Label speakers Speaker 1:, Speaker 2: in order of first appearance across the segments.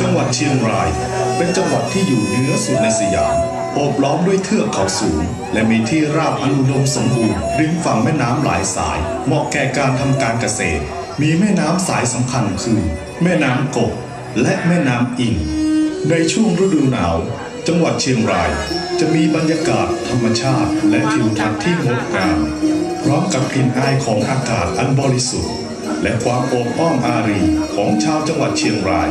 Speaker 1: จังหวัดเชียงราย เป็นจังหวัดที่อยู่เหนือสุดในสยามโอบล้อมด้วยเทือกเขาสูง และมีที่ราบอันอุดมสมบูรณ์ริมฝั่งแม่น้ำหลายสาย เหมาะแก่การทำการเกษตร มีแม่น้ำสายสำคัญคือ แม่น้ำกกและแม่น้ำอิง ในช่วงฤดูหนาว จังหวัดเชียงราย จะมีบรรยากาศธรรมชาติ และทิวทัศน์ที่งดงามพร้อมกับกลิ่นอายของอากาศอันบริสุทธิ์ และความโอบอ้อมอารีของชาวจังหวัดเชียงราย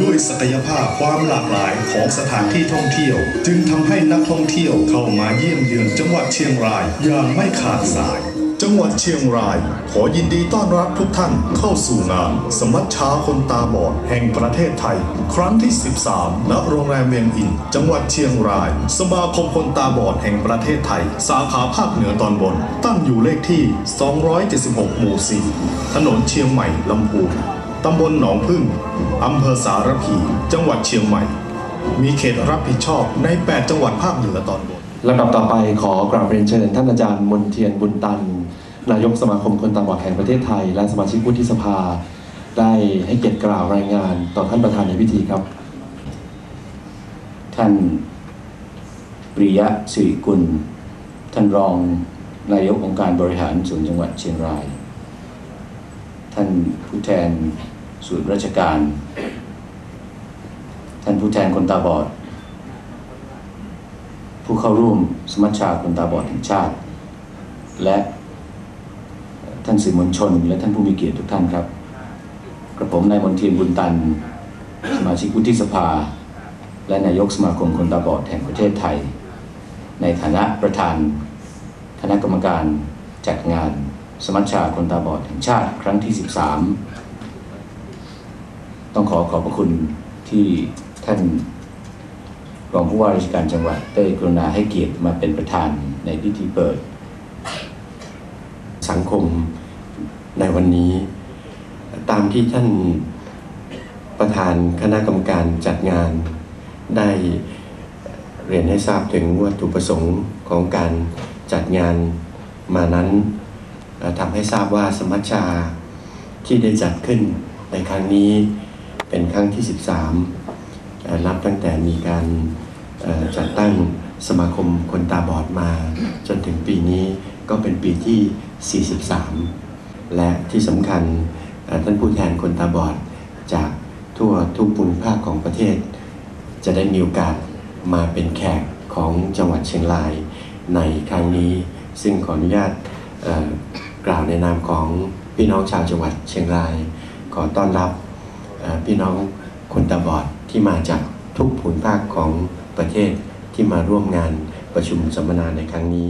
Speaker 1: ด้วยศักยภาพความหลากหลายของสถานที่ท่องเที่ยว จึงทำให้นักท่องเที่ยวเข้ามาเยี่ยมเยือนจังหวัดเชียงรายอย่างไม่ขาดสาย จังหวัดเชียงราย ขอยินดีต้อนรับทุกท่านเข้าสู่งานสมัชชาคนตาบอดแห่งประเทศไทย ครั้งที่ 13 ณ โรงแรมเวียงอิน จังหวัดเชียงราย สมาคมคนตาบอดแห่งประเทศไทย สาขาภาคเหนือตอนบน ตั้งอยู่เลขที่ 276 หมู่ 4 ถนนเชียงใหม่ลำพูนตำบลหนองพึ่งอำเภอสารพี จังหวัดเชียงใหม่ มีเขตรับผิดชอบใน 8 จังหวัดภาคเหนือตอนบน
Speaker 2: ลำดับต่อไปขอกราบเรียนเชิญ ท่านอาจารย์มนเทียนบุญตัน นายกสมาคมคนตาบอดแห่งประเทศไทย และสมาชิกวุฒิสภา ได้ให้เกียรติกล่าวรายงานต่อท่านประธานในพิธีครับ
Speaker 3: ท่านปริยะสิริกุล ท่านรองนายกองค์การบริหารส่วนจังหวัดเชียงราย ท่านผู้แทนส่วนราชการ ท่านผู้แทนคนตาบอด ผู้เข้าร่วมสมัชชาคนตาบอดแห่งชาติ และท่านสื่อมวลชน และท่านผู้มีเกียรติทุกท่านครับ กระผมนายมนเทียนบุญตัน สมาชิกวุฒิสภา และนายกสมาคมคนตาบอดแห่งประเทศไทย ในฐานะประธานคณะกรรมการจัดงานสมัชชาคนตาบอดแห่งชาติครั้งที่ 13 ต้องขอขอบพระคุณที่ท่าน รองผู้ว่าราชการจังหวัดได้กรุณาให้เกียรติมาเป็นประธานในพิธีเปิด
Speaker 4: สังคมในวันนี้ ตามที่ท่านประธานคณะกรรมการจัดงานได้เรียนให้ทราบถึงวัตถุประสงค์ของการจัดงานมานั้นทำให้ทราบว่าสมัชชาที่ได้จัดขึ้นในครั้งนี้เป็นครั้งที่ 13 นับตั้งแต่มีการ จัดตั้งสมาคมคนตาบอดมา จนถึงปีนี้ก็เป็นปีที่ 43 และที่สำคัญท่านผู้แทนคนตาบอด จากทั่วทุกภูมิภาคของประเทศ จะได้มีโอกาสมาเป็นแขกของจังหวัดเชียงรายในครั้งนี้ ซึ่งขออนุญาตกล่าวในนามของพี่น้องชาวจังหวัดเชียงราย ขอต้อนรับพี่น้องคนตาบอดที่มาจากทุกภูมิภาคของ ประเทศที่มาร่วมงานประชุมสัมมนาในครั้งนี้